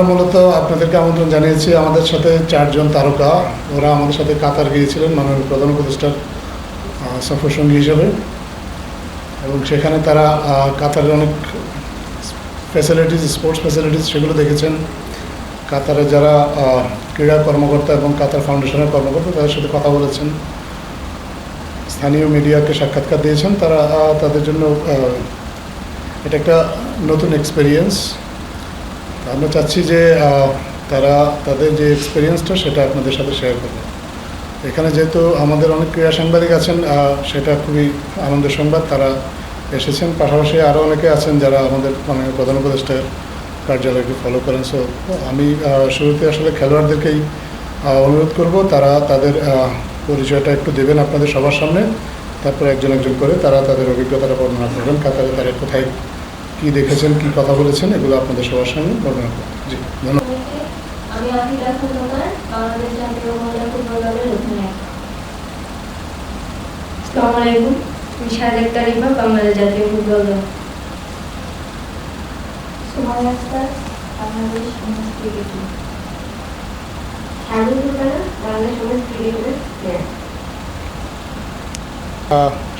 আমরা মূলত আপনাদেরকে আমন্ত্রণ জানিয়েছি আমাদের সাথে চারজন তারকা। ওরা আমাদের সাথে কাতার গিয়েছিলেন, মাননীয় প্রধান উপদেষ্টার সফরসঙ্গী হিসেবে। এবং সেখানে তারা কাতারের অনেক ফ্যাসিলিটিস স্পোর্টস ফ্যাসিলিটিস সেগুলো দেখেছেন। কাতারে যারা ক্রীড়া কর্মকর্তা এবং কাতার ফাউন্ডেশনের কর্মকর্তা, তাদের সাথে কথা বলেছেন। স্থানীয় মিডিয়াকে সাক্ষাৎকার দিয়েছেন। তারা তাদের জন্য এটা একটা নতুন এক্সপেরিয়েন্স আমরা চাচ্ছি যে তারা তাদের যে এক্সপিরিয়েন্সটা সেটা আপনাদের সাথে শেয়ার করবে। এখানে যেহেতু আমাদের অনেক ক্রীড়া সাংবাদিক আছেন সেটা খুবই আনন্দের সংবাদ, তারা এসেছেন। পাশাপাশি আরও অনেকে আছেন যারা আমাদের মানে প্রধান উপদেষ্টার কার্যালয়কে ফলো করেন। সো আমি শুরুতে আসলে খেলোয়াড়দেরকেই অনুরোধ করব, তারা তাদের পরিচয়টা একটু দেবেন আপনাদের সবার সামনে, তারপর একজন একজন করে তারা তাদের অভিজ্ঞতাটা বর্ণনা করবেন, কাতারে তারা কোথায় কী দেখেছেন কী কথা বলেছেন এগুলো আপনাদের সবার সামনে বর্ণনা করবেন জি ধন্যবাদ। আমি আফিদা খন্দকার বাংলাদেশ জাতীয় মহিলা ফুটবল দলের অধিনায়ক। আসসালামু আলাইকুম আমি সাজেক তারিফা বাংলাদেশ জাতীয় ফুটবল দল। Sumai Akter Bangladesh women's cricket team Sharmin Sultana Bangladesh women's ক্রিকেটের প্লেয়ার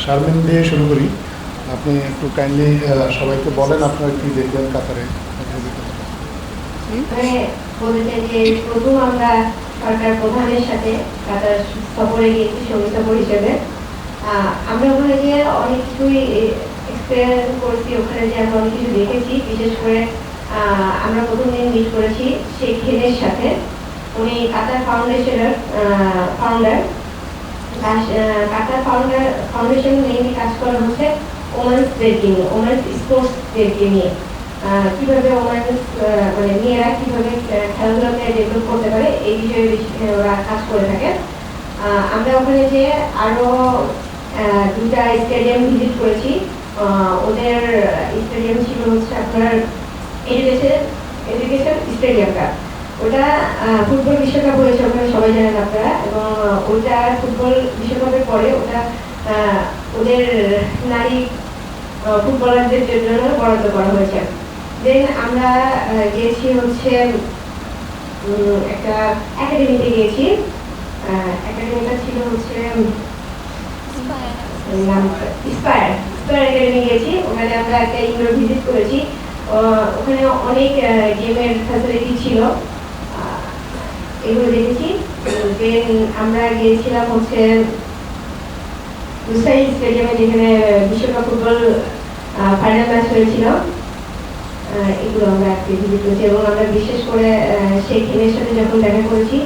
শারমিন দিয়ে শুরু করি। আপনি একটু কাইন্ডলি সবাইকে বলেন আপনারা কী দেখবেন কাতারে? আপনার অভিজ্ঞতাটা। বলতে চাই যে প্রথম আমরা সরকার প্রধানের সাথে কাতার সফরে গিয়েছি হিসেবে। আমরা ওখানে অনেক কিছুই এক্সপেরিয়েন্স ওখানে যে আমরা অনেক কিছু দেখেছি। বিশেষ করে আমরা প্রথম দিন মিট করেছি শেখ হেনের সাথে। উনি কাতার ফাউন্ডেশনের founder Qatar founder foundation mainly কাজ করা হচ্ছে ওমেন্সদেরকে নিয়ে ওমেন্স স্পোর্টসদেরকে নিয়ে কীভাবে ওমেন্স মানে মেয়েরা কীভাবে খেলাধুলাতে ডেভেলপ করতে পারে, এই বিষয়ে কাজ করে থাকে। আমরা ওখানে যে আরও দুটা স্টেডিয়াম ভিজিট করেছি। ওদের স্টেডিয়াম ছিল হচ্ছে আপনার এডুকেশন এডুকেশন স্টেডিয়ামটা ওটা ফুটবল বিশ্বকাপ হয়েছে ওখানে, সবাই জানেন আপনারা। এবং ওটা ফুটবল বিশ্বকাপের পরে ওটা ওদের নারী ফুটবলারদের জন্য বরাদ্দ করা হয়েছে। দেন আমরা গিয়েছি হচ্ছে একটা একাডেমিতে গিয়েছি। একাডেমিটা ছিল হচ্ছে ইন্সপায়ার ইন্সপায়ার একাডেমি গিয়েছি। ওখানে আমরা একটা ইনডোর ভিজিট করেছি। ওখানে অনেক গেমের ফ্যাসিলিটি ছিল। এগুলো দেখেছি। দেন আমরা গিয়েছিলাম হচ্ছে মুসাইল স্টেডিয়ামে যেখানে বিশ্বকাপ ফুটবল ফাইনাল ম্যাচ হয়েছিল এগুলো আমরা আজকে ভিজিট করেছি এবং আমরা বিশেষ করে আহ, শেখ সাথে যখন দেখা করেছি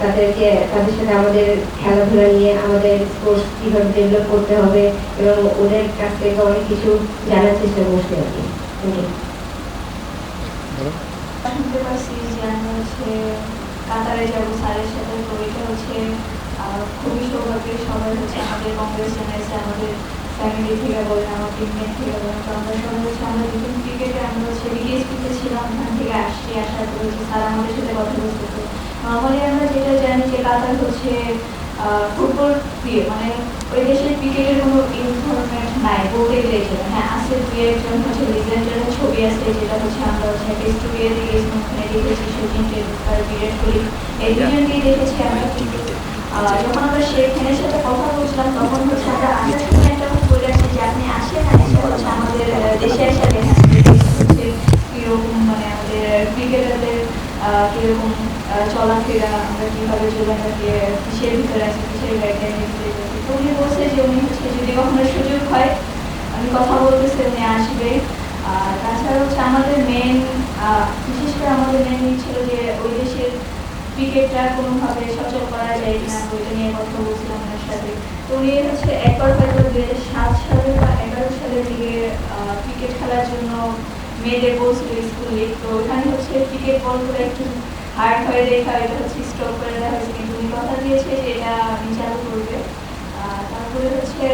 তাদেরকে তাদের সাথে আমাদের খেলাধুলা নিয়ে আমাদের স্পোর্টস কীভাবে ডেভেলপ করতে হবে এবং ওদের কাছ থেকে অনেক কিছু জানার চেষ্টা করছি আর কি। হচ্ছে কাতারে যাব স্যারের সাথে তো হচ্ছে। খুবই সৌভাগ্যের সবাই হচ্ছে আমাদের কংগ্রেস জানাইছে আমাদের ফ্যামিলি থেকে বলেন, আমার টিমমেট থেকে বলেন। তো আমরা সবাই হচ্ছে আমরা যখন ক্রিকেটে আমরা হচ্ছে বিকেএসপিতে ছিলাম, ওখান থেকে আসছি, আসার পরে স্যার আমাদের সাথে কথা বলতেছে নর্মালি আমরা যেটা জানি যে কাতার হচ্ছে ফুটবল প্রিয় মানে ওই দেশের ক্রিকেটের কোনো ইনফরমেন্ট নাই বলতে গেলে হ্যাঁ আছে দুই একজন হচ্ছে লিজেন্ডারের ছবি আছে, যেটা হচ্ছে আমরা হচ্ছে টেস্ট বিয়েতে গেছিলাম ওখানে দেখেছি সচিন টেন্ডুলকার বিরাট কোহলি। এই দুজনকেই দেখেছি আমরা। মানে উনি বলছে যে, উনি হচ্ছে সুযোগ হয়, আমি কথা বলতেছি, উনি আসবে। তাছাড়া হচ্ছে আমাদের মেন বিশেষ করে আমাদের মেন ছিল যে ওই দেশের ক্রিকেটটা কোনোভাবে সচল করা যায় কিনা ওইটা নিয়ে কথা বলছিলাম ওনার সাথে। তো উনি হচ্ছে একবার হয়তো হাজার সাত সালে বা এগারো সালের দিকে ক্রিকেট খেলার জন্য মেয়েদের বলছিল স্কুল তো ওখানে হচ্ছে ক্রিকেট বল করে একটু হার্ড হয়ে দেখা, এটা হচ্ছে স্টপ করে দেওয়া হয়েছে। কিন্তু উনি কথা দিয়েছে যে এটা উনি চালু করবে। তারপরে হচ্ছে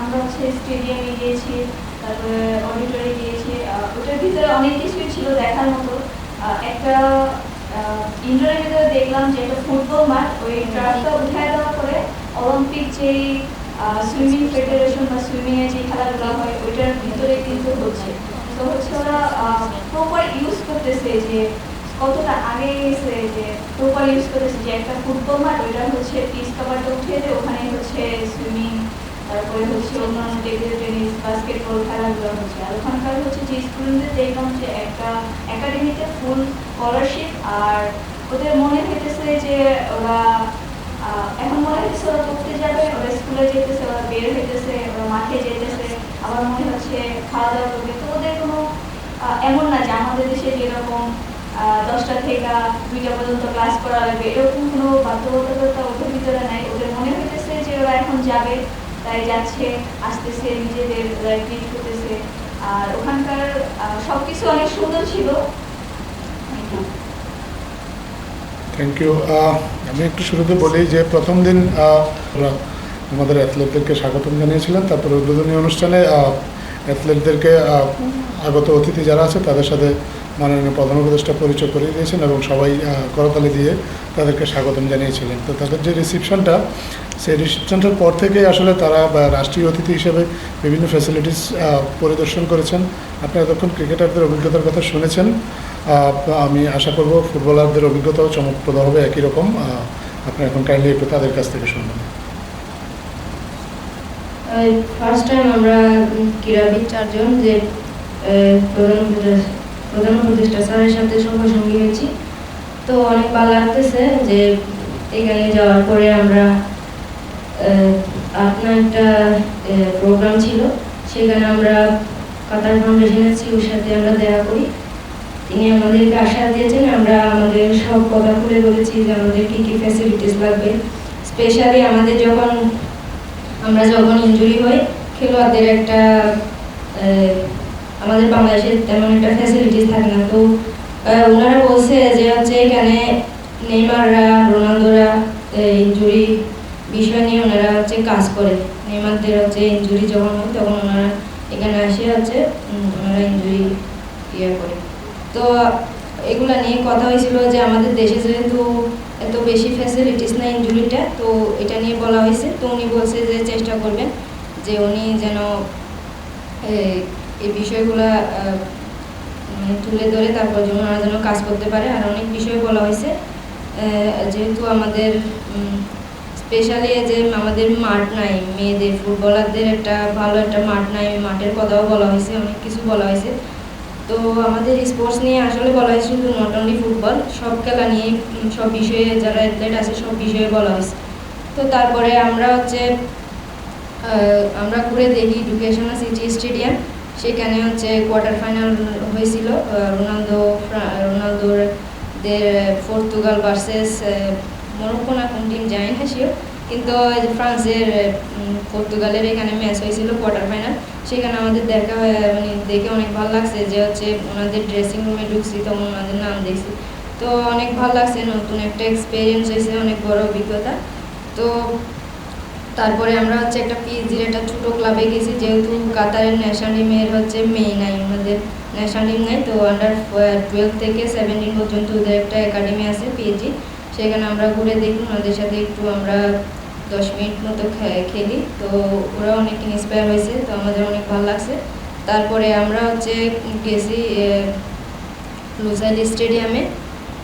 আমরা হচ্ছে স্টেডিয়ামে গিয়েছি, তারপরে অডিটরে গিয়েছি ওটার ভিতরে অনেক কিছুই ছিল দেখার মতো। একটা ইন্ডোরের ভিতরে দেখলাম যে একটা ফুটবল মাঠ ওই ট্রাকটা উঠায় দেওয়ার পরে অলিম্পিক যেই সুইমিং ফেডারেশন বা সুইমিং এর যে খেলাধুলা হয় ওইটার ভিতরে কিন্তু হচ্ছে। তো হচ্ছে ওরা প্রপার ইউজ করতেছে যে কতটা আগে গেছে যে প্রপার ইউজ করতেছে যে একটা ফুটবল মাঠ ওইটা হচ্ছে পিস কাভারটা উঠিয়ে দিয়ে ওখানে হচ্ছে সুইমিং তারপরে হচ্ছে অন্যান্য টেবিল টেনিস বাস্কেটবল খেলাধুলা হচ্ছে। আর হচ্ছে যে স্টুডেন্টদের দেখলাম যে একটা একাডেমিতে ফুল স্কলারশিপ আর ওদের মনে হইতেছে যে ওরা এখন মনে হচ্ছে ওরা পড়তে যাবে, ওরা স্কুলে যেতেছে, ওরা বের হইতেছে, ওরা মাঠে যেতেছে। আবার মনে হচ্ছে খাওয়া দাওয়া করবে। তো ওদের কোনো এমন না যে আমাদের দেশে যেরকম দশটা থেকে দুইটা পর্যন্ত ক্লাস করা লাগবে। এরকম কোনো বাধ্যবাধকতা ওদের ভিতরে নাই। ওদের মনে হইতেছে যে ওরা এখন যাবে, তাই যাচ্ছে, আসতেছে, নিজেদের ট্রিট করতেছে। আর ওখানকার সবকিছু অনেক সুন্দর ছিল। থ্যাংক ইউ আমি একটু শুরুতে বলি যে প্রথম দিন আমাদের অ্যাথলেটদেরকে স্বাগতম জানিয়েছিলেন। তারপরে উদ্বোধনী অনুষ্ঠানে অ্যাথলেটদেরকে আগত অতিথি যারা আছে তাদের সাথে মাননীয় প্রধান উপদেষ্টা পরিচয় করে দিয়েছেন এবং সবাই করতালি দিয়ে তাদেরকে স্বাগতম জানিয়েছিলেন। তো তাদের যে রিসিপশনটা সেই রিসিপশনটার পর থেকে আসলে তারা রাষ্ট্রীয় অতিথি হিসেবে বিভিন্ন ফ্যাসিলিটিস পরিদর্শন করেছেন। আপনি এতক্ষণ ক্রিকেটারদের অভিজ্ঞতার কথা শুনেছেন। আমি আশা করব ফুটবলারদের অভিজ্ঞতাও চমকপ্রদ হবে, একই রকম। আপনি এখন কাইন্ডলি একটু তাদের কাছ থেকে শুনবেন। ফার্স্ট টাইম আমরা ক্রীড়াবিদ চারজন যে প্রধান প্রধান উপদেষ্টা স্যারের সাথে সঙ্গী হয়েছি তো অনেক ভালো লাগতেছে যে এখানে যাওয়ার পরে আমরা আপনার একটা প্রোগ্রাম ছিল। সেখানে আমরা কাতার ফাউন্ডেশনের সিওর সাথে আমরা দেখা করি। তিনি আমাদেরকে আশা দিয়েছেন, আমরা আমাদের সব কথা খুলে বলেছি যে আমাদের কী কী ফ্যাসিলিটিস লাগবে। স্পেশালি আমাদের যখন, আমরা যখন ইঞ্জুরি হই খেলোয়াড়দের একটা আমাদের বাংলাদেশে তেমন একটা ফ্যাসিলিটিস থাকে না। তো ওনারা বলছে যে হচ্ছে এখানে নেইমাররা, রোনালদোরা ইনজুরি বিষয় নিয়ে ওনারা হচ্ছে কাজ করে। নেইমারদের হচ্ছে ইঞ্জুরি যখন হয় তখন ওনারা এখানে আসে হচ্ছে ওনারা ইনজুরি ইয়ে করে। তো, এগুলা নিয়ে কথা হয়েছিল যে আমাদের দেশে যেহেতু এত বেশি ফ্যাসিলিটিস না ইনজুরিটা তো এটা নিয়ে বলা হয়েছে। তো উনি বলছে যে চেষ্টা করবেন যে উনি যেন এই বিষয়গুলো মানে তুলে ধরে তারপর যেন ওনারা যেন কাজ করতে পারে। আর অনেক বিষয় বলা হয়েছে যেহেতু আমাদের স্পেশালি যে আমাদের মাঠ নাই, মেয়েদের, ফুটবলারদের একটা ভালো একটা মাঠ নাই মাঠের কথাও বলা হয়েছে, অনেক কিছু বলা হয়েছে। তো আমাদের স্পোর্টস নিয়ে আসলে বলা হয়েছে শুধু নট অনলি ফুটবল সব খেলা নিয়ে সব বিষয়ে যারা অ্যাথলেট আছে, সব বিষয়ে বলা হয়েছে। তো তারপরে আমরা হচ্ছে আমরা ঘুরে দেখি এডুকেশনাল সিটি স্টেডিয়াম সেখানে হচ্ছে কোয়ার্টার ফাইনাল হয়েছিল রোনালদো রোনালদোর দের পর্তুগাল ভার্সেস মরক্কো না কোন টিম জানি না সেও কিন্তু ফ্রান্সের পর্তুগালের এখানে ম্যাচ হয়েছিল কোয়ার্টার ফাইনাল সেখানে আমাদের দেখা হয় মানে দেখে অনেক ভালো লাগছে যে হচ্ছে ওনাদের ড্রেসিং রুমে ঢুকছি তখন ওনাদের নাম দেখছি। তো অনেক ভালো লাগছে, নতুন একটা এক্সপিরিয়েন্স হয়েছে, অনেক বড় অভিজ্ঞতা। তো তারপরে আমরা হচ্ছে একটা পিএইচডির একটা ছোটো ক্লাবে গেছি, যেহেতু কাতারের ন্যাশনাল টিমের হচ্ছে মেয়ে নাই ওনাদের ন্যাশনাল টিম নাই, তো আন্ডার টুয়েলভ থেকে সেভেন্টিন পর্যন্ত ওদের একটা একাডেমি আছে পিএইচডি, সেখানে আমরা ঘুরে দেখি, ওনাদের সাথে একটু আমরা দশ মিনিট মতো খেলি, তো ওরা অনেক ইন্সপায়ার হয়েছে, তো আমাদের অনেক ভালো লাগছে। তারপরে আমরা হচ্ছে গেছি লুসাইল স্টেডিয়ামে,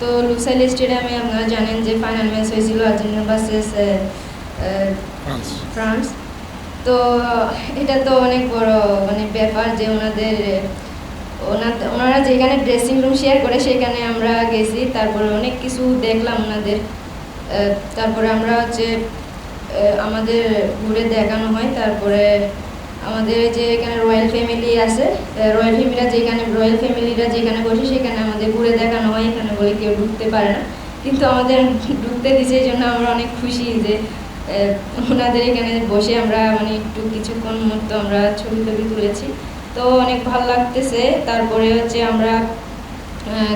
তো লুসাইল স্টেডিয়ামে আপনারা জানেন যে ফাইনাল ম্যাচ হয়েছিল আর্জেন্টিনা ভার্সেস ফ্রান্স তো এটা তো অনেক বড় মানে ব্যাপার যে ওনাদের, ওনারা যেখানে ড্রেসিং রুম শেয়ার করে সেখানে আমরা গেছি, তারপরে অনেক কিছু দেখলাম ওনাদের। তারপরে আমরা হচ্ছে আমাদের ঘুরে দেখানো হয়, তারপরে আমাদের যে এখানে রয়্যাল ফ্যামিলি আছে রয়্যাল ফ্যামিলিরা যেখানে রয়্যাল ফ্যামিলিরা যেখানে বসে সেখানে আমাদের ঘুরে দেখানো হয়, এখানে বলে কেউ ঢুকতে পারে না। কিন্তু আমাদের ঢুকতে দিছে এই জন্য আমরা অনেক খুশি যে ওনাদের এখানে বসে আমরা মানে একটু কিছুক্ষণ মতো আমরা ছবি টবি তুলেছি। তো অনেক ভালো লাগতেছে। তারপরে হচ্ছে আমরা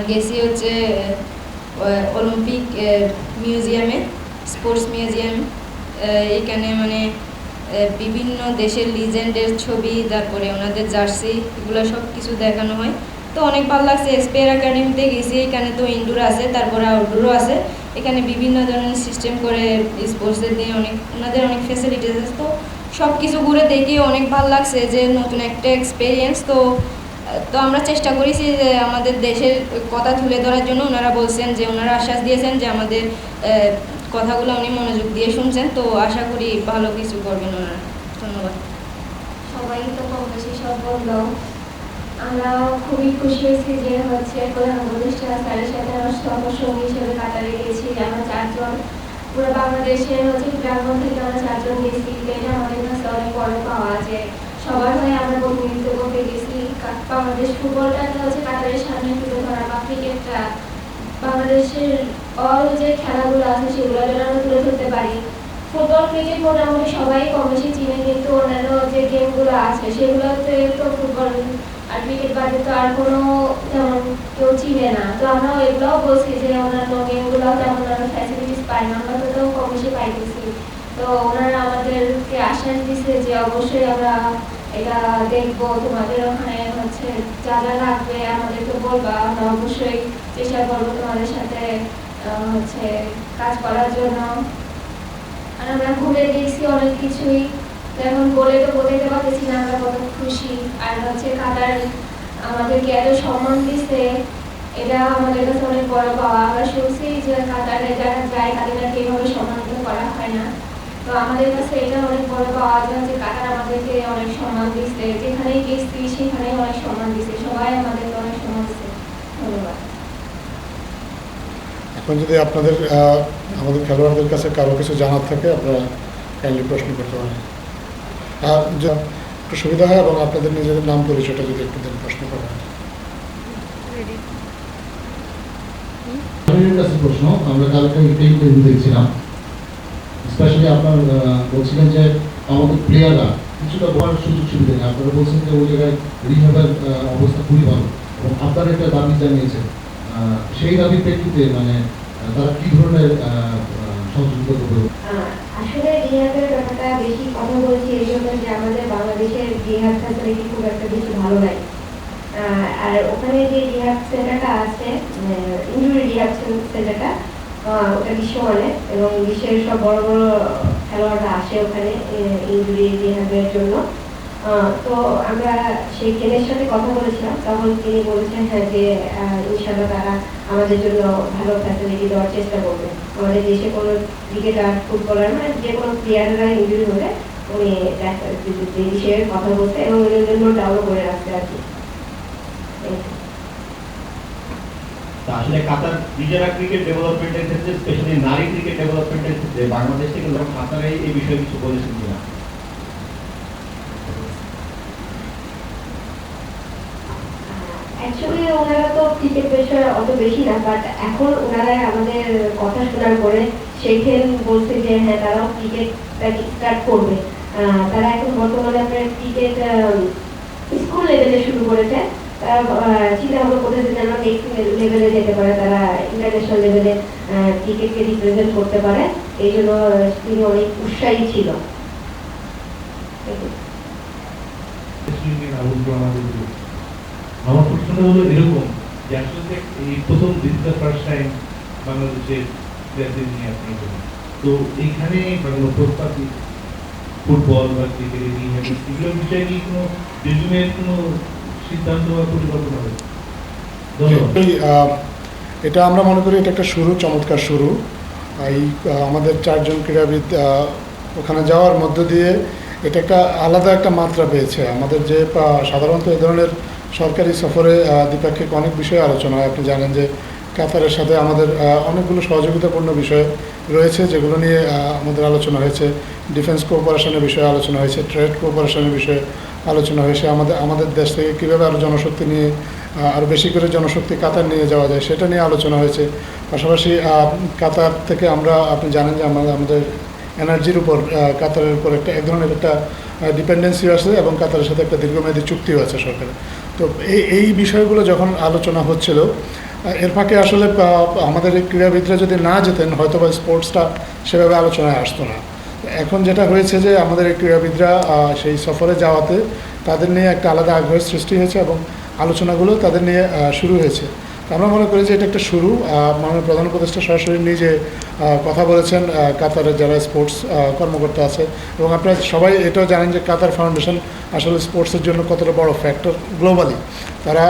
গেছি হচ্ছে অলিম্পিক মিউজিয়ামে, স্পোর্টস মিউজিয়াম। এখানে মানে বিভিন্ন দেশের লিজেন্ডের ছবি, তারপরে ওনাদের জার্সি, এগুলো সব কিছু দেখানো হয়। তো অনেক ভালো লাগছে। স্পেয়ার একাডেমিতে গেছি। এখানে তো ইনডোর আছে, তারপরে আউটডোরও আছে। এখানে বিভিন্ন ধরনের সিস্টেম করে স্পোর্টসের দিয়ে অনেক, ওনাদের অনেক ফেসিলিটিস আছে। তো সব কিছু ঘুরে দেখে অনেক ভালো লাগছে যে নতুন একটা এক্সপিরিয়েন্স তো তো আমরা চেষ্টা করেছি যে আমাদের দেশের কথা তুলে ধরার জন্য ওনারা বলছেন যে, ওনারা আশ্বাস দিয়েছেন যে আমাদের কথাগুলো উনি মনোযোগ দিয়ে শুনছেন। তো আশা করি ভালো কিছু করবেন ওনারা। ধন্যবাদ। সবাই তো কম বেশি সব বলল। আমরা খুবই খুশি হয়েছি যে হচ্ছে প্রধান উপদেষ্টা স্যারের সাথে আমার সহসঙ্গী হিসেবে কাতারে গেছি, আমরা চারজন। পুরো বাংলাদেশের হচ্ছে গ্রামগঞ্জ থেকে আমরা চারজন গেছি, এটা আমাদের কাছে অনেক বড় পাওয়া যে সবার হয়ে আমরা প্রতিনিধিত্ব করতে গেছি। বাংলাদেশ ফুটবলটাকে হচ্ছে কাতারের সামনে তুলে ধরা বা ক্রিকেটটা, বাংলাদেশের অল যে খেলাগুলো আছে সেগুলো যেন আমরা তুলে ধরতে পারি। ফুটবল, ক্রিকেট মোটামুটি সবাই কম বেশি চিনে, কিন্তু অন্যান্য যে গেমগুলো আছে সেগুলোতে তো ফুটবল আর ক্রিকেট তো আর কোনো তেমন কেউ চিনে না। তো আমরা এগুলোও বলছি যে অন্যান্য গেমগুলো তেমন আমরা ফ্যাসিলিটিস পাই না, আমরা তো কম বেশি পাইতেছি। তো ওনারা আমাদেরকে আশ্বাস দিছে যে অবশ্যই আমরা এটা দেখব, তোমাদের ওখানে হচ্ছে যা যা লাগবে আমাদেরকে বলবা, আমরা অবশ্যই চেষ্টা করব তোমাদের সাথে হচ্ছে কাজ করার জন্য। আর আমরা ঘুরে দেখছি অনেক কিছুই। এখন বলে তো বোঝাতে পারতেছি না আমরা কত খুশি। আর হচ্ছে কাতার আমাদেরকে এত সম্মান দিছে। এটা আমাদের কাছে অনেক বড় পাওয়া। আমরা শুনছি যে কাতারে যারা যায়, তাদের নাকি এইভাবে সম্মানিত করা হয় না। তো আমাদের কাছে এটা অনেক বড় পাওয়া যে হচ্ছে কাতার আমাদেরকে অনেক সম্মান দিচ্ছে যেখানেই গেছি সেখানেই অনেক সম্মান দিচ্ছে সবাই আমাদেরকে অনেক সম্মান দিচ্ছে ধন্যবাদ। এখন যদি আপনাদের আমাদের খেলোয়াড়দের কাছে কারও কিছু জানার থাকে, আপনারা কাইন্ডলি প্রশ্ন করতে পারেন। আর একটু সুবিধা হয় এবং আপনাদের নিজেদের নাম পরিচয়টা যদি একটু দেন প্রশ্ন কাছে প্রশ্ন আমরা কালকে ইন্টারভিউ দেখছিলাম। স্পেশালি আপনার আহ, বলছিলেন যে আমাদের প্লেয়াররা কিছুটা বলার সুযোগ সুবিধা নেই। আপনারা বলছেন যে ওই জায়গায় রিহাবের অবস্থা খুবই ভালো এবং আপনারা একটা দাবি জানিয়েছেন। আহ, সেই দাবির প্রেক্ষিতে মানে তারা কি ধরনের সহযোগিতা করবে? আসলে রিহাবের ব্যাপারটা বেশি কথা বলছি এই জন্য যে আমাদের বাংলাদেশের রিহাব ফ্যাসিলিটি খুব একটা বেশি ভালো নাই। আর ওখানে যে রিহাব সেন্টারটা আছে ইঞ্জুরি রিহাব সেন্টারটা ওটা বিশ্বমানের এবং বিশ্বের সব বড় বড় খেলোয়াড়রা আসে ওখানে ইঞ্জুরি রিহাবের জন্য। তো আমরা সেই কেনের সাথে কথা বলেছিলাম। তখন তিনি বলেছেন হ্যাঁ যে ইনশাল্লাহ তারা আমাদের জন্য ভালো ফ্যাসিলিটি দেওয়ার চেষ্টা করবে। আমাদের দেশে কোনো ক্রিকেটার ফুটবলার মানে যে কোনো প্লেয়াররা ইঞ্জুরি হলে উনি এই বিষয়ে কথা বলতে এবং উনি জন্য ডাউনও করে রাখতে আর কি। আসলে কাতার নিজেরা ক্রিকেট ডেভেলপমেন্টের ক্ষেত্রে স্পেশালি নারী ক্রিকেট ডেভেলপমেন্টের ক্ষেত্রে, বাংলাদেশ থেকে কাতারে এই বিষয়ে কিছু বলেছেন অ্যাকচুয়ালি ওনারা তো ক্রিকেট বিষয়ে অত বেশি না বাট এখন ওনারা আমাদের কথা শোনার পরে শেখেন বলছে যে হ্যাঁ তারাও ক্রিকেট স্টার্ট করবে। তারা এখন বর্তমানে আপনার ক্রিকেট স্কুল লেভেলে শুরু করেছে। চিন্তা ভাবনা করতেছে যেন নেক্সট লেভেলে যেতে পারে তারা ইন্টারন্যাশনাল লেভেলে ক্রিকেটকে রিপ্রেজেন্ট করতে পারে। এই জন্য তিনি অনেক উৎসাহী ছিল। আমার হলো এরকম যে আসলে এই প্রথম ফার্স্ট টাইম বাংলাদেশের নিয়ে আপনি তো মানে ফুটবল বা ক্রিকেট এগুলোর বিষয়ে কি কোনো রেজুমের কোনো সিদ্ধান্ত বা পরিকল্পনা আহ, এটা আমরা মনে করি এটা একটা শুরু চমৎকার শুরু। এই আমাদের চারজন ক্রীড়াবিদ ওখানে যাওয়ার মধ্য দিয়ে এটা একটা আলাদা একটা মাত্রা পেয়েছে। আমাদের যে সাধারণত এই ধরনের সরকারি সফরে দ্বিপাক্ষিক অনেক বিষয়ে আলোচনা হয়। আপনি জানেন যে, কাতারের সাথে আমাদের অনেকগুলো সহযোগিতাপূর্ণ বিষয় রয়েছে, যেগুলো নিয়ে আমাদের আলোচনা হয়েছে। ডিফেন্স কোঅপারেশনের বিষয়ে আলোচনা হয়েছে, ট্রেড কোঅপারেশনের বিষয়ে আলোচনা হয়েছে। আমাদের আমাদের দেশ থেকে কীভাবে আরও জনশক্তি নিয়ে আরও বেশি করে জনশক্তি কাতার নিয়ে যাওয়া যায়, সেটা নিয়ে আলোচনা হয়েছে। পাশাপাশি কাতার থেকে আমরা, আপনি জানেন যে আমরা আমাদের এনার্জির উপর কাতারের উপর একটা, এক ধরনের একটা ডিপেন্ডেন্সিও আছে এবং কাতারের সাথে একটা দীর্ঘমেয়াদী চুক্তিও আছে সরকারের। তো এই এই বিষয়গুলো যখন আলোচনা হচ্ছিল এর ফাঁকে আসলে আমাদের এই ক্রীড়াবিদরা যদি না যেতেন হয়তো বা স্পোর্টসটা সেভাবে আলোচনায় আসতো না। এখন যেটা হয়েছে যে, আমাদের এই ক্রীড়াবিদরা সেই সফরে যাওয়াতে তাদের নিয়ে একটা আলাদা আগ্রহের সৃষ্টি হয়েছে এবং আলোচনাগুলো তাদের নিয়ে শুরু হয়েছে। আমরা মনে করি যে এটা একটা শুরু মাননীয় প্রধান উপদেষ্টা সরাসরি নিজে কথা বলেছেন কাতারের যারা স্পোর্টস কর্মকর্তা আছে। এবং আপনারা সবাই এটাও জানেন যে কাতার ফাউন্ডেশন আসলে স্পোর্টসের জন্য কতটা বড় ফ্যাক্টর গ্লোবালি তারা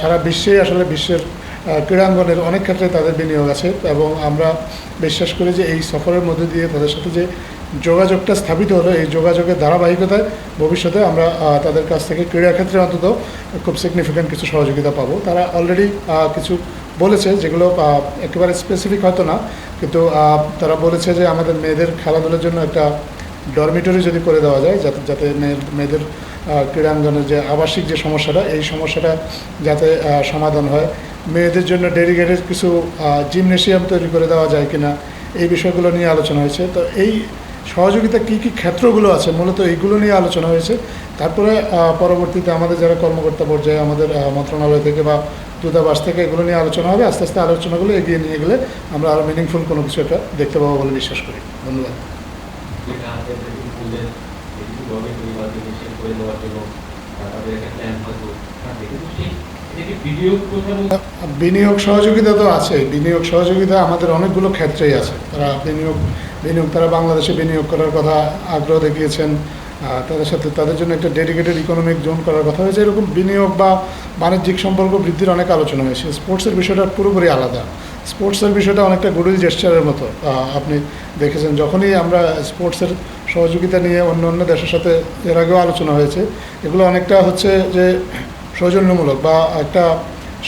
সারা বিশ্বেই আসলে বিশ্বের ক্রীড়াঙ্গনের অনেক ক্ষেত্রে তাদের বিনিয়োগ আছে। এবং আমরা বিশ্বাস করি যে এই সফরের মধ্যে দিয়ে তাদের সাথে যে যোগাযোগটা স্থাপিত হলো। এই যোগাযোগের ধারাবাহিকতায় ভবিষ্যতে আমরা তাদের কাছ থেকে ক্রীড়া ক্ষেত্রে অন্তত খুব সিগনিফিক্যান্ট কিছু সহযোগিতা পাবো। তারা অলরেডি কিছু বলেছে যেগুলো একেবারে স্পেসিফিক হয়তো না, কিন্তু তারা বলেছে যে আমাদের মেয়েদের খেলাধুলার জন্য একটা ডরমিটরি যদি করে দেওয়া যায়, যাতে যাতে মেয়েদের ক্রীড়াঙ্গনের যে আবাসিক যে সমস্যাটা, এই সমস্যাটা যাতে সমাধান হয়। মেয়েদের জন্য ডেডিকেটেড কিছু জিমনেশিয়াম তৈরি করে দেওয়া যায় কিনা, এই বিষয়গুলো নিয়ে আলোচনা হয়েছে। তো এই সহযোগিতা কী কী ক্ষেত্রগুলো আছে? মূলত এইগুলো নিয়ে আলোচনা হয়েছে। তারপরে পরবর্তীতে আমাদের যারা কর্মকর্তা পর্যায়ে আমাদের মন্ত্রণালয় থেকে বা দূতাবাস থেকে এগুলো নিয়ে আলোচনা হবে। আস্তে আস্তে আলোচনাগুলো এগিয়ে নিয়ে গেলে আমরা আরও মিনিংফুল কোনো কিছু একটা দেখতে পাবো বলে বিশ্বাস করি। ধন্যবাদ। বিনিয়োগ সহযোগিতা তো আছে। বিনিয়োগ সহযোগিতা আমাদের অনেকগুলো ক্ষেত্রেই আছে। তারা বিনিয়োগ বিনিয়োগ, তারা বাংলাদেশে বিনিয়োগ করার কথা আগ্রহ দেখিয়েছেন। তাদের সাথে, তাদের জন্য একটা ডেডিকেটেড ইকোনমিক জোন করার কথা হয়েছে। এরকম বিনিয়োগ বা বাণিজ্যিক সম্পর্ক বৃদ্ধির অনেক আলোচনা হয়েছে। স্পোর্টসের বিষয়টা পুরোপুরি আলাদা। স্পোর্টসের বিষয়টা অনেকটা গুডউইল জেস্টারের মতো। আপনি দেখেছেন, যখনই আমরা স্পোর্টসের সহযোগিতা নিয়ে অন্য অন্য দেশের সাথে এর আগেও আলোচনা হয়েছে। এগুলো অনেকটা হচ্ছে যে সৌজন্যমূলক বা একটা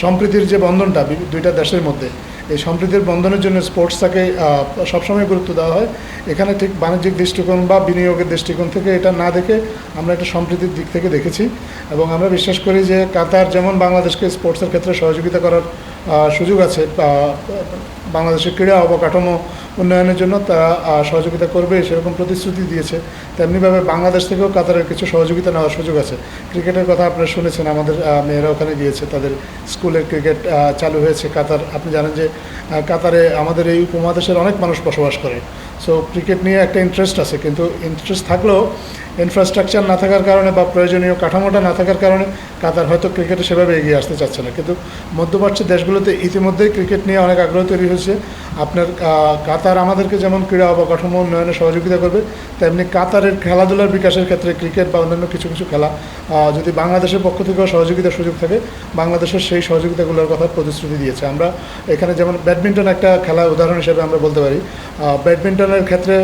সম্প্রীতির যে বন্ধনটা দুইটা দেশের মধ্যে, এই সম্প্রীতির বন্ধনের জন্য স্পোর্টসটাকে সবসময় গুরুত্ব দেওয়া হয়। এখানে ঠিক বাণিজ্যিক দৃষ্টিকোণ বা বিনিয়োগের দৃষ্টিকোণ থেকে এটা না দেখে আমরা একটা সম্প্রীতির দিক থেকে দেখেছি এবং আমরা বিশ্বাস করি যে কাতার যেমন বাংলাদেশকে স্পোর্টসের ক্ষেত্রে সহযোগিতা করার সুযোগ আছে বাংলাদেশের ক্রীড়া অবকাঠামো উন্নয়নের জন্য তারা সহযোগিতা করবে, সেরকম প্রতিশ্রুতি দিয়েছে। তেমনিভাবে বাংলাদেশ থেকেও কাতারের কিছু সহযোগিতা নেওয়ার সুযোগ আছে। ক্রিকেটের কথা আপনারা শুনেছেন, আমাদের মেয়েরা ওখানে গিয়েছে, তাদের স্কুলের ক্রিকেট চালু হয়েছে কাতার। আপনি জানেন যে কাতারে আমাদের এই উপমহাদেশের অনেক মানুষ বসবাস করে। সো ক্রিকেট নিয়ে একটা ইন্টারেস্ট আছে, কিন্তু ইন্টারেস্ট থাকলেও ইনফ্রাস্ট্রাকচার না থাকার কারণে বা প্রয়োজনীয় কাঠামোটা না থাকার কারণে কাতার হয়তো ক্রিকেটে সেভাবে এগিয়ে আসতে চাচ্ছে না। কিন্তু মধ্যপ্রাচ্যের দেশগুলোতে ইতিমধ্যেই ক্রিকেট নিয়ে অনেক আগ্রহ তৈরি হয়েছে। আপনার কাতার আমাদেরকে যেমন ক্রীড়া অবকাঠামো, উন্নয়নে সহযোগিতা করবে, তেমনি কাতারের খেলাধুলার বিকাশের ক্ষেত্রে ক্রিকেট বা অন্যান্য কিছু কিছু খেলা যদি বাংলাদেশের পক্ষ থেকেও সহযোগিতার সুযোগ থাকে, বাংলাদেশের সেই সহযোগিতাগুলোর কথা প্রতিশ্রুতি দিয়েছে। আমরা এখানে যেমন ব্যাডমিন্টন একটা খেলা উদাহরণ হিসেবে আমরা বলতে পারি ব্যাডমিন্টনের ক্ষেত্রে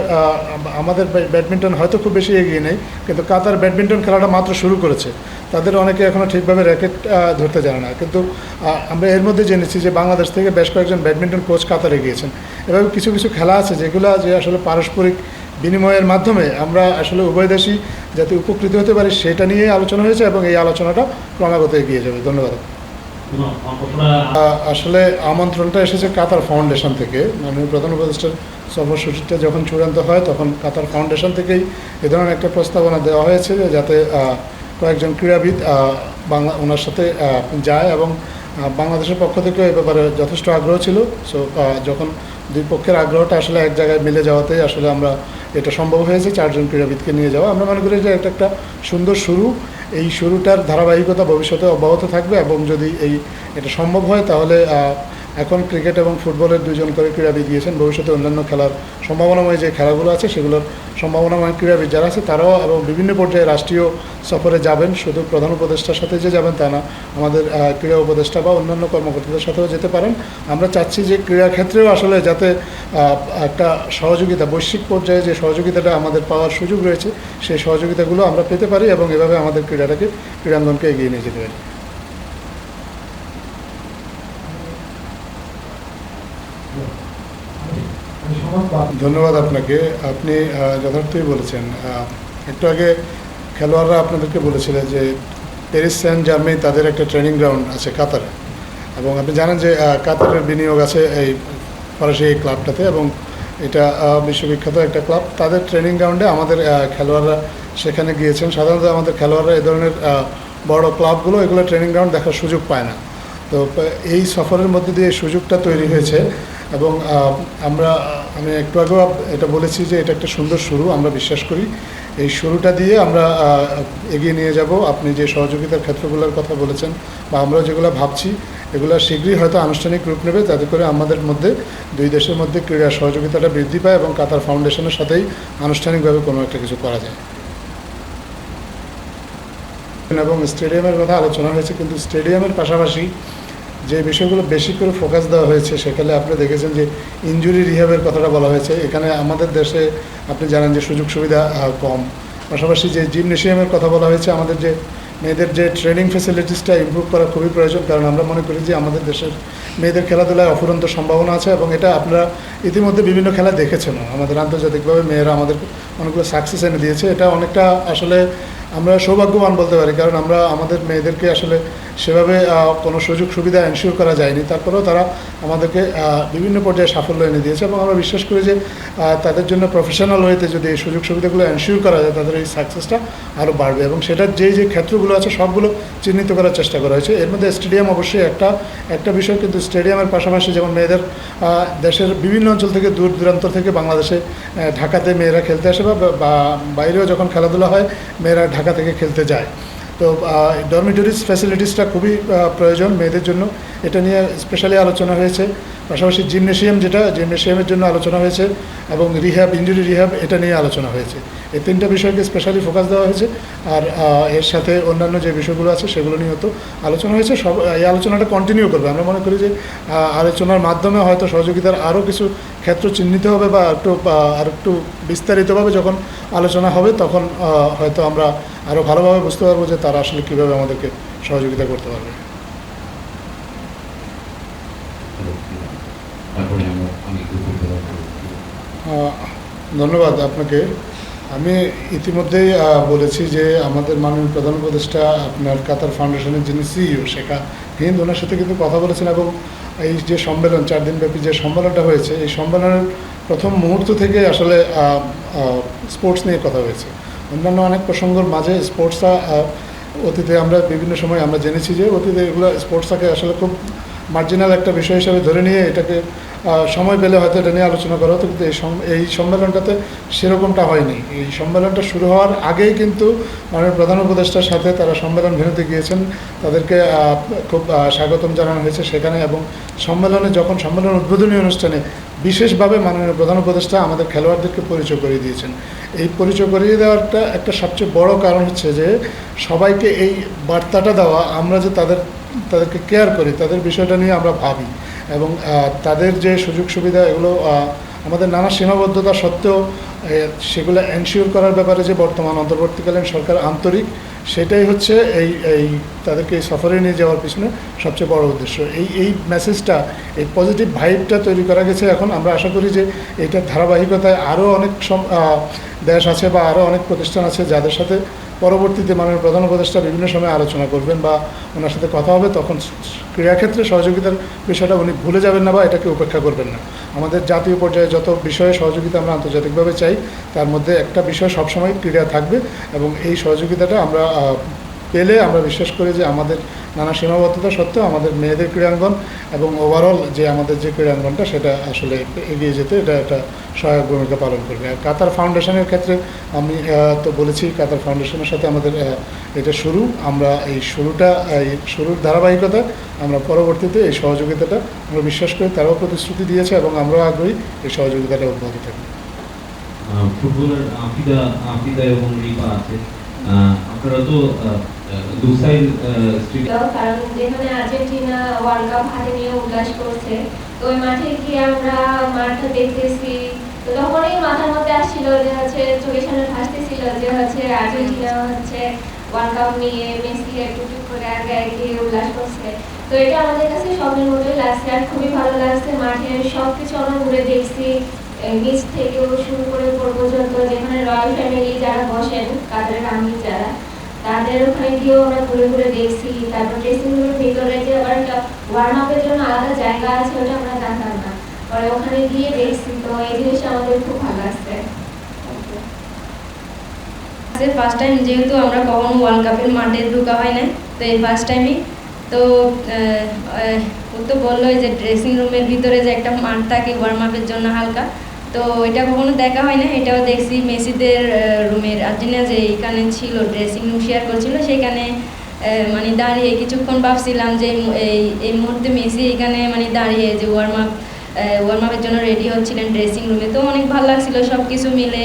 আমাদের ব্যাডমিন্টন হয়তো খুব বেশি এগিয়ে নেই, কিন্তু কাতার ব্যাডমিন্টন খেলাটা মাত্র শুরু করেছে। তাদের অনেকে এখনও ঠিকভাবে র্যাকেট ধরতে জানে না। কিন্তু আমরা এর মধ্যে জেনেছি যে বাংলাদেশ থেকে বেশ কয়েকজন ব্যাডমিন্টন কোচ কাতারে গিয়েছেন। এভাবে কিছু কিছু খেলা আছে যেগুলো যে আসলে পারস্পরিক বিনিময়ের মাধ্যমে আমরা আসলে উভয় দেশই যাতে উপকৃত হতে পারি সেটা নিয়ে আলোচনা হয়েছে এবং এই আলোচনাটা ক্রমাগত এগিয়ে যাবে। ধন্যবাদ। আসলে আমন্ত্রণটা এসেছে কাতার ফাউন্ডেশন থেকে। মাননীয় প্রধান উপদেষ্টার সফরসূচিটা যখন চূড়ান্ত হয় তখন কাতার ফাউন্ডেশন থেকেই এ ধরনের একটা প্রস্তাবনা দেওয়া হয়েছে যাতে কয়েকজন ক্রীড়াবিদ বাংলা, ওনার সাথে যায় এবং বাংলাদেশের পক্ষ থেকেও এ ব্যাপারে যথেষ্ট আগ্রহ ছিল। সো যখন দুই পক্ষের আগ্রহটা আসলে এক জায়গায় মিলে যাওয়াতেই আসলে আমরা এটা সম্ভব হয়েছে, চারজন ক্রীড়াবিদকে নিয়ে যাওয়া। আমরা মনে করি যে এটা একটা সুন্দর শুরু। এই শুরুটার ধারাবাহিকতা ভবিষ্যতে অব্যাহত থাকবে এবং যদি এই, এটা সম্ভব হয় তাহলে এখন ক্রিকেট এবং ফুটবলের দুজন করে ক্রীড়াবিদ গিয়েছেন। ভবিষ্যতে অন্যান্য খেলার সম্ভাবনাময় যে খেলাগুলো আছে, সেগুলোর সম্ভাবনাময় ক্রীড়াবিদ যারা আছে, তারাও এবং বিভিন্ন পর্যায়ে রাষ্ট্রীয় সফরে যাবেন। শুধু প্রধান উপদেষ্টার সাথে যে যাবেন তা না, আমাদের ক্রীড়া উপদেষ্টা বা অন্যান্য কর্মকর্তাদের সাথেও যেতে পারেন। আমরা চাচ্ছি যে ক্রীড়া ক্ষেত্রেও আসলে যাতে একটা সহযোগিতা, বৈশ্বিক পর্যায়ে যে সহযোগিতাটা আমাদের পাওয়ার সুযোগ রয়েছে, সেই সহযোগিতাগুলো আমরা পেতে পারি এবং এভাবে আমাদের ক্রীড়াটাকে, ক্রীড়াঙ্গনকে এগিয়ে নিয়ে যেতে পারি। ধন্যবাদ আপনাকে। আপনি যথার্থই বলেছেন। একটু আগে খেলোয়াড়রা আপনাদেরকে বলেছিলেন যে প্যারিস সেন্ট জার্মানি তাদের একটা ট্রেনিং গ্রাউন্ড আছে কাতারে। এবং আপনি জানেন যে কাতারের বিনিয়োগ আছে এই ফরাসি এই ক্লাবটাতে এবং এটা বিশ্ববিখ্যাত একটা ক্লাব। তাদের ট্রেনিং গ্রাউন্ডে আমাদের খেলোয়াড়রা সেখানে গিয়েছেন। সাধারণত আমাদের খেলোয়াড়রা এ ধরনের বড় ক্লাবগুলো এগুলো ট্রেনিং গ্রাউন্ড দেখার সুযোগ পায় না। তো, এই সফরের মধ্যে দিয়ে সুযোগটা তৈরি হয়েছে। এবং আমরা, আমি একটু আগেও এটা বলেছি যে এটা একটা সুন্দর শুরু, আমরা বিশ্বাস করি। এই শুরুটা দিয়ে আমরা এগিয়ে নিয়ে যাব। আপনি যে সহযোগিতার ক্ষেত্রগুলোর কথা বলেছেন বা আমরা যেগুলো ভাবছি, এগুলো শীঘ্রই হয়তো আনুষ্ঠানিক রূপ নেবে। যাতে করে আমাদের মধ্যে, দুই দেশের মধ্যে ক্রীড়া সহযোগিতাটা বৃদ্ধি পায় এবং কাতার ফাউন্ডেশনের সাথেই আনুষ্ঠানিকভাবে কোনো একটা কিছু করা যায়। এবং স্টেডিয়ামের কথা আলোচনা হয়েছে, কিন্তু স্টেডিয়ামের পাশাপাশি যে বিষয়গুলো বেশি করে ফোকাস দেওয়া হয়েছে, সেখানে আপনি দেখেছেন যে ইনজুরি রিহাবের কথাটা বলা হয়েছে। এখানে আমাদের দেশে আপনি জানেন যে সুযোগ সুবিধা কম। পাশাপাশি যে জিমনেশিয়ামের কথা বলা হয়েছে, আমাদের যে মেয়েদের যে ট্রেনিং ফেসিলিটিসটা ইমপ্রুভ করা খুবই প্রয়োজন, কারণ আমরা মনে করি যে আমাদের দেশের মেয়েদের খেলাধুলায় অফুরন্ত সম্ভাবনা আছে এবং এটা আপনারা ইতিমধ্যে বিভিন্ন খেলা দেখেছেন। আমাদের আন্তর্জাতিকভাবে মেয়েরা আমাদের অনেকগুলো সাকসেস এনে দিয়েছে। এটা অনেকটা আসলে আমরা সৌভাগ্যবান বলতে পারি, কারণ আমরা আমাদের মেয়েদেরকে আসলে সেভাবে কোনো সুযোগ সুবিধা এনশিওর করা যায়নি। তারপরেও তারা আমাদেরকে বিভিন্ন পর্যায়ে সাফল্য এনে দিয়েছে এবং আমরা বিশ্বাস করি যে তাদের জন্য প্রফেশনাল ওয়েতে যদি এই সুযোগ সুবিধাগুলো এনশিওর করা যায়, তাদের এই সাকসেসটা আরও বাড়বে এবং সেটার যেই যে ক্ষেত্রগুলো আছে, সবগুলো চিহ্নিত করার চেষ্টা করা হয়েছে। এর মধ্যে স্টেডিয়াম অবশ্যই একটা একটা বিষয় কিন্তু স্টেডিয়ামের পাশাপাশি যেমন মেয়েদের দেশের বিভিন্ন অঞ্চল থেকে দূর দূরান্ত থেকে বাংলাদেশে ঢাকাতে মেয়েরা খেলতে আসে বা বাইরেও যখন খেলাধুলা হয়, মেয়েরা ঢাকা থেকে খেলতে যায়। তো ডরমিটরিজ ফ্যাসিলিটিসটা খুবই প্রয়োজন মেয়েদের জন্য। এটা নিয়ে স্পেশালি আলোচনা হয়েছে। পাশাপাশি জিমনেশিয়াম যেটা জিমনেশিয়ামের জন্য আলোচনা হয়েছে এবং রিহ্যাব ইঞ্জুরি রিহ্যাব এটা নিয়ে আলোচনা হয়েছে। এই তিনটা বিষয়কে স্পেশালি ফোকাস দেওয়া হয়েছে। আর এর সাথে অন্যান্য যে বিষয়গুলো আছে সেগুলো নিয়ে হয়তো আলোচনা হয়েছে। সব এই আলোচনাটা কন্টিনিউ করবে। আমরা মনে করি যে আলোচনার মাধ্যমে হয়তো সহযোগিতার আরও কিছু ক্ষেত্র চিহ্নিত হবে বা একটু আর একটু বিস্তারিতভাবে যখন আলোচনা হবে তখন হয়তো আমরা আরও ভালোভাবে বুঝতে পারব যে তারা আসলে কীভাবে আমাদেরকে সহযোগিতা করতে পারবে। ধন্যবাদ আপনাকে। আমি ইতিমধ্যেই বলেছি যে আমাদের মাননীয় প্রধান উপদেষ্টা আপনার কাতার ফাউন্ডেশনের যিনি সিইও, শেখা হিন্দ, ওনার সাথে কিন্তু কথা বলেছেন এবং এই যে সম্মেলন, চার দিনব্যাপী যে সম্মেলনটা হয়েছে, এই সম্মেলনের প্রথম মুহূর্ত থেকে আসলে স্পোর্টস নিয়ে কথা হয়েছে। অন্যান্য অনেক প্রসঙ্গের মাঝে স্পোর্টসটা অতীতে আমরা বিভিন্ন সময় আমরা জেনেছি যে অতীতে এগুলো স্পোর্টসটাকে আসলে খুব মার্জিনাল একটা বিষয় হিসাবে ধরে নিয়ে এটাকে সময় পেলে হয়তো এটা নিয়ে আলোচনা করা হতো, কিন্তু এই সম- এই সম্মেলনটাতে সেরকমটা হয়নি। এই সম্মেলনটা শুরু হওয়ার আগেই কিন্তু মাননীয় প্রধান উপদেষ্টার সাথে তারা সম্মেলন ভেনুতে গিয়েছেন। তাদেরকে খুব স্বাগতম জানানো হয়েছে সেখানে এবং সম্মেলনে যখন সম্মেলন উদ্বোধনী অনুষ্ঠানে বিশেষভাবে মাননীয় প্রধান উপদেষ্টা আমাদের খেলোয়াড়দেরকে পরিচয় করিয়ে দিয়েছেন। এই পরিচয় করিয়ে দেওয়ারটা একটা সবচেয়ে বড় কারণ হচ্ছে যে সবাইকে এই বার্তাটা দেওয়া, আমরা যে তাদের, তাদেরকে কেয়ার করি, তাদের বিষয়টা নিয়ে আমরা ভাবি। এবং তাদের যে সুযোগ সুবিধা, এগুলো আমাদের নানা সীমাবদ্ধতা সত্ত্বেও সেগুলো এনশিওর করার ব্যাপারে যে বর্তমান, অন্তর্বর্তীকালীন সরকার আন্তরিক, সেটাই হচ্ছে এই এই তাদেরকে এই সফরে নিয়ে যাওয়ার পিছনে সবচেয়ে বড় উদ্দেশ্য। এই এই মেসেজটা এই পজিটিভ ভাইবটা তৈরি করা গেছে এখন। আমরা আশা করি যে এইটার ধারাবাহিকতায় আরও অনেক দেশ আছে বা আরও অনেক প্রতিষ্ঠান আছে যাদের সাথে পরবর্তীতে মাননীয় প্রধান উপদেষ্টা বিভিন্ন সময় আলোচনা করবেন বা ওনার সাথে কথা হবে, তখন ক্রীড়াক্ষেত্রে সহযোগিতার বিষয়টা উনি ভুলে যাবেন না বা এটাকে উপেক্ষা করবেন না। আমাদের জাতীয় পর্যায়ে যত বিষয়ে সহযোগিতা আমরা আন্তর্জাতিকভাবে চাই, তার মধ্যে একটা বিষয় সবসময় ক্রীড়া থাকবে এবং এই সহযোগিতাটা আমরা পেলে আমরা বিশ্বাস করি যে আমাদের নানা সীমাবদ্ধতা সত্ত্বেও আমাদের মেয়েদের ক্রীড়াঙ্গন এবং ওভারঅল যে আমাদের যে ক্রীড়াঙ্গনটা, সেটা আসলে এগিয়ে যেতে এটা একটা সহায়ক ভূমিকা পালন করবে। আর কাতার ফাউন্ডেশনের ক্ষেত্রে আমি তো বলেছি কাতার ফাউন্ডেশনের সাথে আমাদের এটা শুরু। আমরা এই শুরুটা, এই শুরুর ধারাবাহিকতা আমরা পরবর্তীতে এই সহযোগিতাটা, আমরা বিশ্বাস করি তারাও প্রতিশ্রুতি দিয়েছে এবং আমরাও আগ্রহী এই সহযোগিতাটা অব্যাহত থাকবে। ফুটবলের আফিদা আফিদা এবং রিপা আছে। আপনারা তো দুসাইল স্ট্রিট কারণ যেখানে আর্জেন্টিনা ওয়ার্ল্ড কাপ হাতে নিয়ে উল্লাস করছে, তো ওই মাঠে গিয়ে আমরা মাঠটা দেখতেছি। তখনই মাথার মধ্যে আসছিল যে হচ্ছে, চোখের সামনে ভাসতেছিল যে হচ্ছে আর্জেন্টিনা হচ্ছে ওয়ার্ল্ড কাপ নিয়ে মেসি একটু টুক করে আগে গিয়ে উল্লাস করছে। তো এটা আমাদের কাছে স্বপ্নের মতোই লাগছে আর খুবই ভালো লাগছে মাঠে সব কিছু আমরা ঘুরে দেখছি। নিচ থেকেও শুরু করে পর্যন্ত যেখানে রয়্যাল ফ্যামিলি যারা বসেন কাদের আমি যারা তাদের ওখানে গিয়েও আমরা ঘুরে ঘুরে দেখছি, তারপর ড্রেসিং রুমের ভিতরে যে আবার একটা ওয়ার্ম আপের জন্য আলাদা জায়গা আছে, ওটা আমরা জানতাম না। পরে ওখানে গিয়ে দেখছি, তো এই জিনিসটা আমাদের খুব ভালো লাগছে। ফার্স্ট টাইম যেহেতু আমরা কখনো ওয়ার্ল্ড কাপের মাঠে ঢোকা হয় না তো এই ফার্স্ট টাইমই তো ও তো বলল যে ড্রেসিং রুমের ভিতরে যে একটা মাঠ থাকে ওয়ার্ম আপের জন্য হালকা তো এটা কখনো দেখা হয় না, এটাও দেখছি মেসিদের রুমের আর্জেন্টিনা যে এখানে ছিল ড্রেসিং রুম শেয়ার করছিল সেখানে মানে দাঁড়িয়ে কিছুক্ষণ ভাবছিলাম যে এই এই মুহূর্তে মেসি এখানে মানে দাঁড়িয়ে যে ওয়ার্ম আপ ওয়ার্ম আপের জন্য রেডি হচ্ছিলেন ড্রেসিং রুমে তো অনেক ভালো লাগছিল সব কিছু মিলে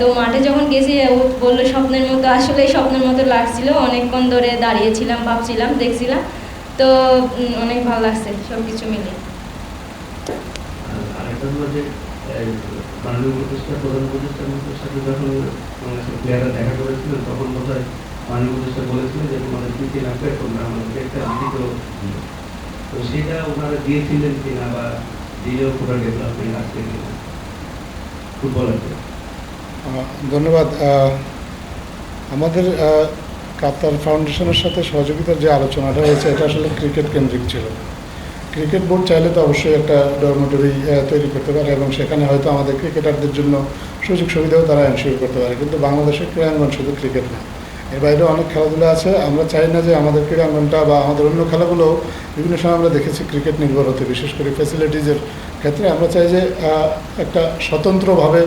তো মাঠে যখন গেছি, ও বলল, স্বপ্নের মতো আসলে স্বপ্নের মতো লাগছিল। অনেকক্ষণ ধরে দাঁড়িয়েছিলাম, ভাবছিলাম, দেখছিলাম। তো অনেক ভালো লাগছে সব কিছু মিলে প্রধান সাথে দেখা করেছিলেন তখন বলেছিলেন যে তো ওনারা দিয়েছিলেন কিনা বা দিলেও পুরো ডেভেলপমেন্ট আসছে কিনা। ফুটবলারদের ধন্যবাদ। আমাদের কাতার ফাউন্ডেশনের সাথে সহযোগিতার যে আলোচনাটা হয়েছে, এটা আসলে ক্রিকেট কেন্দ্রিক ছিল। ক্রিকেট বোর্ড চাইলে তো অবশ্যই একটা ডরমেটরি তৈরি করতে পারে এবং সেখানে হয়তো আমাদের ক্রিকেটারদের জন্য সুযোগ সুবিধাও তারা এনশিওর করতে পারে। কিন্তু বাংলাদেশের ক্রীড়াঙ্গন শুধু ক্রিকেট না, এর বাইরেও অনেক খেলাধুলা আছে। আমরা চাই না যে আমাদের ক্রীড়াঙ্গনটা বা আমাদের অন্য খেলাগুলো বিভিন্ন সময় আমরা দেখেছি ক্রিকেট নির্ভর হতে, বিশেষ করে ফ্যাসিলিটিজের ক্ষেত্রে। আমরা চাই যে একটা স্বতন্ত্রভাবে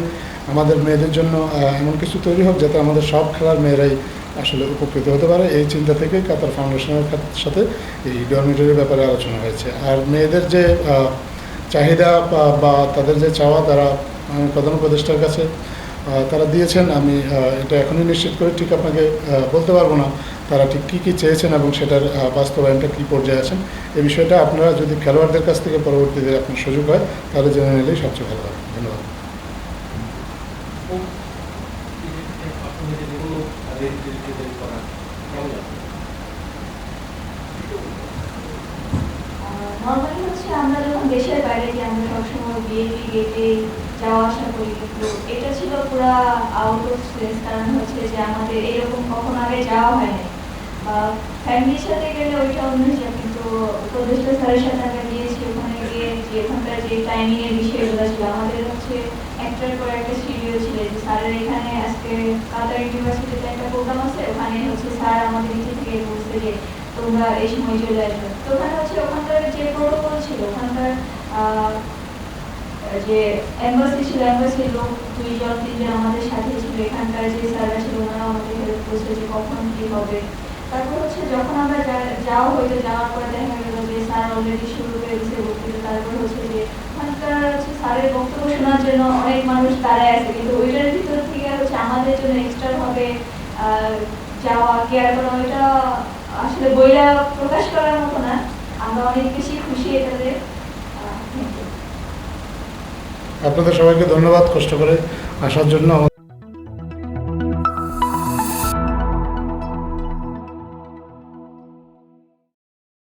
আমাদের মেয়েদের জন্য এমন কিছু তৈরি হোক যাতে আমাদের সব খেলার মেয়েরাই আসলে উপকৃত হতে পারে। এই চিন্তা থেকে কাতার ফাউন্ডেশনের সাথে এই ডরমিটরির ব্যাপারে আলোচনা হয়েছে। আর মেয়েদের যে চাহিদা বা বা তাদের যে চাওয়া তারা প্রধান উপদেষ্টার কাছে তারা দিয়েছেন। আমি এটা এখনই নিশ্চিত করে, ঠিক আপনাকে বলতে পারব না তারা ঠিক কী কী চেয়েছেন এবং সেটার বাস্তবায়নটা কী পর্যায়ে আছেন। এই বিষয়টা আপনারা যদি খেলোয়াড়দের কাছ থেকে পরবর্তীতে আপনার সুযোগ হয়, তাহলে জেনে নিলেই সবচেয়ে ভালো হবে। ধন্যবাদ নর্মালি হচ্ছে আমরা যখন দেশের বাইরে যাই আমরা সবসময় বিএপি গেটে যাওয়া আসা করি কিন্তু এটা ছিল পুরো আউট অফ স্পেস কারণ হচ্ছে যে আমাদের এরকম কখনো আগে যাওয়া হয়নি। ফ্যামিলির সাথে গেলে ওইটা অন্য হিসাব কিন্তু উপদেষ্টা স্যারের সাথে আমরা গিয়েছি, ওখানে গিয়ে যে ওখানকার যে টাইমিং বিষয়গুলো ছিল, আমাদের হচ্ছে একটার পর একটা শিডিউল ছিল যে স্যারের এখানে আজকে কাতার ইউনিভার্সিটিতে একটা প্রোগ্রাম আছে, ওখানে হচ্ছে স্যার আমাদের নিচে থেকে বলছে যে তোমরা এই সময় চলে আসবে। তো ওখানে হচ্ছে ওখানকার যে প্রোটোকল ছিল, ওখানকার যে এম্বাসি ছিল এম্বাসির লোক দুইজন, তিনজন আমাদের সাথে ছিল। এখানকার যে স্যাররা ছিল ওনারা আমাদের হেল্প করছে যে কখন কি হবে। তারপর হচ্ছে যখন আমরা যাওয়া হইতো যাওয়ার পরে দেখা গেল যে স্যার অলরেডি শুরু দিয়েছে বক্তৃতা তারপর হচ্ছে যে ওখানকার হচ্ছে স্যারের বক্তব্য শোনার জন্য অনেক মানুষ দাঁড়ায় আছে। কিন্তু ওইটার ভিতর থেকে হচ্ছে আমাদের জন্য এক্সট্রা ভাবে যাওয়া কেয়ার করা, ওইটা আসলে বইটা প্রকাশ করার মতো না। আমরা অনেক বেশি খুশি এটাতে. আপনাদের সবাইকে ধন্যবাদ কষ্ট করে আসার জন্য।